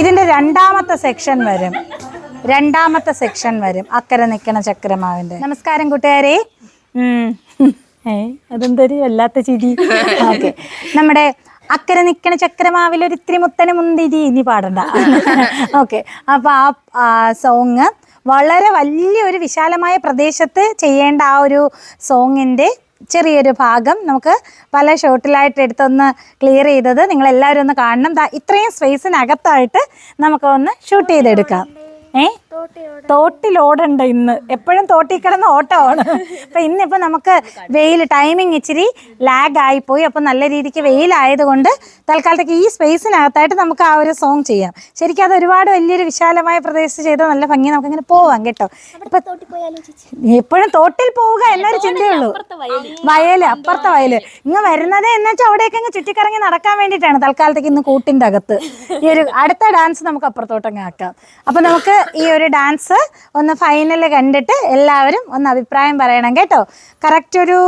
ഇതിന്റെ രണ്ടാമത്തെ സെക്ഷൻ വരും. രണ്ടാമത്തെ സെക്ഷൻ വരും. അക്കരെ നിൽക്കണ ചക്രമാവിന്റെ നമസ്കാരം കൂട്ടുകാരെ. അതെന്തൊരു? വല്ലാത്ത ചിരി. ഓക്കെ. നമ്മുടെ അക്കരെ നിൽക്കണ ചക്രമാവിൽ ഒരു ഇത്തിരി മുത്തനെ മുന്തിരി ഇനി. പാടണ്ട. ഓക്കെ. അപ്പോൾ ആ സോങ് വളരെ വലിയൊരു വിശാലമായ പ്രദേശത്ത് ചെയ്യേണ്ട ആ ഒരു സോങ്ങിന്റെ ചെറിയൊരു ഭാഗം നമുക്ക് പല ഷോട്ടിലായിട്ട് എടുത്തൊന്ന് ക്ലിയർ ചെയ്തത് നിങ്ങൾ എല്ലാവരും ഒന്ന് കാണണം. ഇത്രയും സ്പേസിനകത്തായിട്ട് നമുക്ക് ഒന്ന് ഷൂട്ട് ചെയ്തെടുക്കാം. ഏ? തോട്ടിലോടണ്ട ഇന്ന്. എപ്പോഴും തോട്ടിൽ കിടന്ന് ഓട്ടമാണ്. അപ്പൊ ഇന്നിപ്പോ നമുക്ക് വെയിൽ ടൈമിങ് ഇച്ചിരി ലാഗ് ആയിപ്പോയി. അപ്പൊ നല്ല രീതിക്ക് വെയിലായതുകൊണ്ട് തൽക്കാലത്തേക്ക് ഈ സ്പേസിനകത്തായിട്ട് നമുക്ക് ആ ഒരു സോങ് ചെയ്യാം. ശരിക്കും അത് ഒരുപാട് വലിയൊരു വിശാലമായ പ്രദേശത്ത് ചെയ്ത നല്ല ഭംഗി നമുക്ക് ഇങ്ങനെ പോവാം കേട്ടോ. ഇപ്പൊ എപ്പോഴും തോട്ടിൽ പോവുക എന്നൊരു ചിന്തയുള്ളൂ. വയൽ. അപ്പുറത്തെ വയൽ. ഇങ്ങ് വരുന്നതേ എന്ന് വെച്ചാൽ അവിടെയൊക്കെ ഇങ്ങ് ചുറ്റിക്കറങ്ങി നടക്കാൻ വേണ്ടിയിട്ടാണ് തൽക്കാലത്തേക്ക് ഇന്ന് കൂട്ടിന്റെ അകത്ത്. ഈ ഒരു അടുത്ത ഡാൻസ് നമുക്ക് അപ്പുറത്തോട്ടങ്ങ് ആക്കാം. അപ്പൊ നമുക്ക് ഈ ഒരു ഡാൻസ് ഒന്ന് ഫൈനൽ കണ്ടിട്ട് എല്ലാവരും ഒന്ന് അഭിപ്രായം പറയണം കേട്ടോ. കറക്റ്റ് ഒരു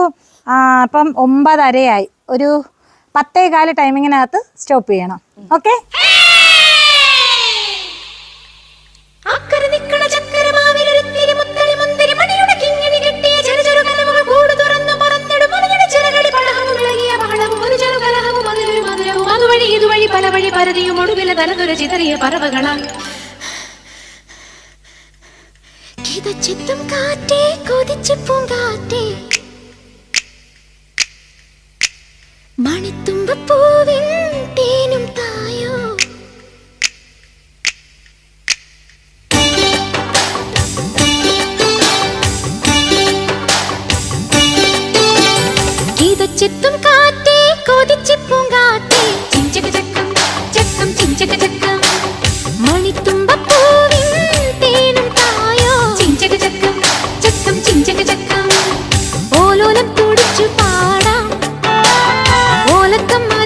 ഇപ്പം ഒമ്പതരയായി ഒരു പത്തേ കാൽ ടൈമിങ്ങിനകത്ത് സ്റ്റോപ്പ് ചെയ്യണം. ഓക്കെ ഇതുവഴി പല വഴി പരതിയും ഒടുവിലെ തലതുര ചിതറിയ പറവകളാൽ. കിതച്ചെത്തും കാറ്റേ കൊതിച്ചു പൂങ്കാറ്റേ. മണിത്തുമ്പപ്പൂവിൻ மறக்கம்மா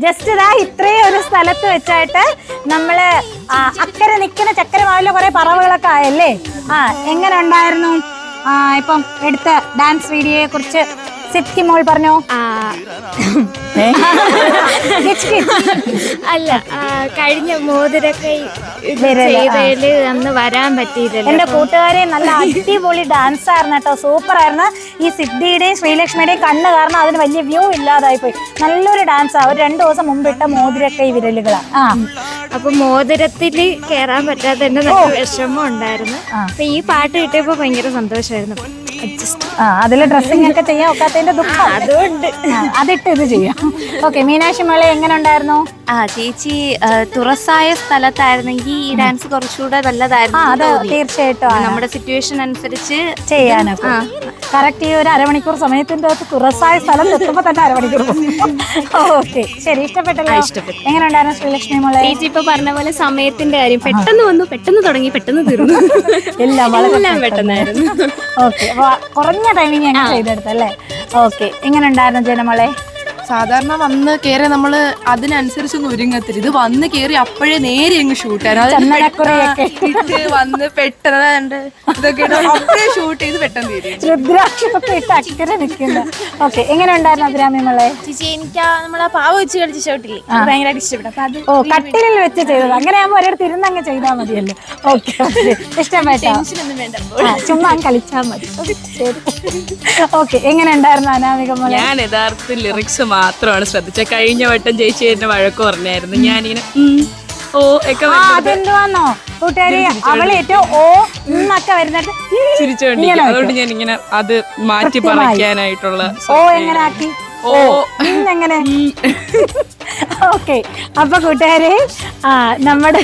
ജസ്റ്റ് ഇതാ ഇത്രയും ഒരു സ്ഥലത്ത് വെച്ചായിട്ട് നമ്മൾ അക്കരെ നിൽക്കുന്ന ചക്കരമാവിലെ കുറെ പറവുകളൊക്കെ ആയല്ലേ? ആ എങ്ങനെ ഉണ്ടായിരുന്നു? ഇപ്പം എടുത്ത ഡാൻസ് വീഡിയോയെ കുറിച്ച് സിദ്ധി മോൾ പറഞ്ഞോ. അല്ല കഴിഞ്ഞ മോതിരൊക്കെ. ചെയ്തതിൽ അന്ന് വരാൻ എന്റെ കൂട്ടുകാരെ നല്ല അടിപൊളി ഡാൻസ് ആയിരുന്നു കേട്ടോ. സൂപ്പർ ആയിരുന്നു. ഈ സിദ്ധിയുടെയും ശ്രീലക്ഷ്മിയുടെയും കണ്ണ് കാരണം അതിന് വലിയ വ്യൂ ഇല്ലാതായി പോയി. നല്ലൊരു ഡാൻസ് ആ. ഒരു രണ്ടു ദിവസം മുമ്പ് ഇട്ട മോതിരക്കൈ വിരലുകളാ. ആ. അപ്പൊ മോതിരത്തിൽ കേറാൻ പറ്റാത്ത നല്ല വിഷമം ഉണ്ടായിരുന്നു. അപ്പൊ ഈ പാട്ട് കിട്ടിയപ്പോ ഭയങ്കര സന്തോഷമായിരുന്നു അതിൽ ഡ്രസ്സിംഗ് ഒക്കെ ചെയ്യാൻ ഒക്കാത്തതിന്റെ ദുഃഖം. അതുകൊണ്ട് അതിട്ട് ഇത് ചെയ്യാം. ഓക്കെ മീനാക്ഷി മേള എങ്ങനെ ഉണ്ടായിരുന്നു? ആ ചേച്ചി തുറസായ സ്ഥലത്തായിരുന്നെങ്കിൽ ഈ ഡാൻസ് കുറച്ചുകൂടെ നല്ലതായിരുന്നു അത് തീർച്ചയായിട്ടും ആണ്. നമ്മുടെ സിറ്റുവേഷൻ അനുസരിച്ച് ചെയ്യാനൊക്കെ കറക്റ്റ് ഈ ഒരു അരമണിക്കൂർ സമയത്തിന്റെ അകത്ത് തുറസായ സ്ഥലം എത്തുമ്പോ തന്നെ അരമണിക്കൂർ ഓക്കെ ശരി ഇഷ്ടപ്പെട്ടല്ലോ. ഇഷ്ടപ്പെട്ടു. എങ്ങനെ ഉണ്ടായിരുന്നു ശ്രീലക്ഷ്മി മോളെ? ചേച്ചി ഇപ്പൊ പറഞ്ഞ പോലെ സമയത്തിന്റെ കാര്യം പെട്ടെന്ന് വന്നു പെട്ടെന്ന് തുടങ്ങി പെട്ടെന്ന് തീർന്നു. എല്ലാം വളരെ എല്ലാം പെട്ടെന്നായിരുന്നു. ഓക്കെ കുറഞ്ഞ ടൈമിങ് ഞങ്ങൾ ചെയ്തെടുത്തല്ലേ? ഓക്കെ എങ്ങനെ ഉണ്ടായിരുന്നു ജനമോളെ? സാധാരണ വന്ന് കയറി നമ്മൾ അതിനനുസരിച്ച് ഒരുങ്ങത്തില്ല. ഇത് വന്ന് കയറി അപ്പോഴേ നേരെ അങ്ങ് ഷൂട്ട് ഇട്ട് വന്ന് പെട്ടെന്ന് ഇതൊക്കെ അപ്പോഴേ ഷൂട്ട് ചെയ്ത് പെട്ടെന്ന് തീരും. രുദ്രാക്ഷമൊക്കെ ഇട്ട് അക്കരെ നിൽക്കുന്ന. ഓക്കെ എങ്ങനെ ഉണ്ടായിരുന്നു അഭിരാമി മോളെ? ചേച്ചി എനിക്ക് നമ്മളെ പാവ വെച്ച് കളിച്ച ഷോട്ടില്ലേ ഭയങ്കരമായിട്ട് ഇഷ്ടപ്പെട്ടു. അത് ഓ കട്ടിലിൽ വെച്ച് ചെയ്തത്. അങ്ങനെ ആകുമ്പോൾ ഒരിടത്ത് ഇരുന്ന് അങ്ങ് ചെയ്താൽ മതിയല്ലോ. ഓക്കെ ഇഷ്ടപ്പെട്ടോ ചുമ്മാ കളിച്ചാൽ മതി. ശരി ഓക്കെ എങ്ങനെ ഉണ്ടായിരുന്നു അനാമിക ഞാൻ യഥാർത്ഥ ലിറിക്സ് മാത്രമാണ് ശ്രദ്ധിച്ചത്. കഴിഞ്ഞ വട്ടം ചേച്ചി എന്നെ വഴക്ക് പറഞ്ഞായിരുന്നു. ഞാനിങ്ങനെ ഓ ഒക്കെ അതെന്തുവാന്നോ? കൂട്ടുകാരി അവൾ ഏറ്റവും ഓ എന്നൊക്കെ വരുന്നിട്ട് ചിരിച്ചോണ്ടി അതുകൊണ്ട് ഞാൻ ഇങ്ങനെ അത് മാറ്റി പറയാനായിട്ടുള്ള പറിക്കാനായിട്ടുള്ള ഓ എങ്ങനെ ആക്കി? ഓ. എങ്ങനെ? ഓക്കെ. അപ്പൊ കൂട്ടുകാരെ നമ്മുടെ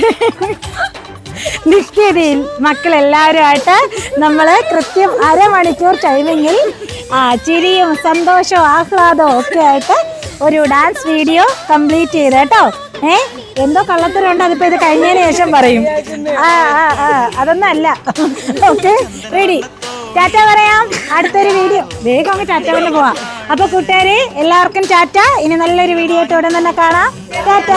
നിത്യതയിൽ മക്കളെല്ലാവരുമായിട്ട് നമ്മൾ കൃത്യം അരമണിക്കൂർ ടൈമിങ്ങിൽ ചിരിയും സന്തോഷവും ആഹ്ലാദവും ഒക്കെ ആയിട്ട് ഒരു ഡാൻസ് വീഡിയോ കംപ്ലീറ്റ് ചെയ്ത് കേട്ടോ. ഏ എന്തോ കള്ളത്തരമുണ്ട്. അതിപ്പോ ഇത് കഴിഞ്ഞതിന് ശേഷം പറയും. ആ ആ ആ അതൊന്നും അല്ല ഓക്കെ റെഡി ടാറ്റ പറയാം. അടുത്തൊരു വീഡിയോ വേഗം അങ്ങ് ടാറ്റ കൊണ്ട് പോവാം. അപ്പൊ കൂട്ടുകാരെ എല്ലാവർക്കും ടാറ്റ. ഇനി നല്ലൊരു വീഡിയോ ആയിട്ട് ഉടൻ തന്നെ കാണാം. ടാറ്റ.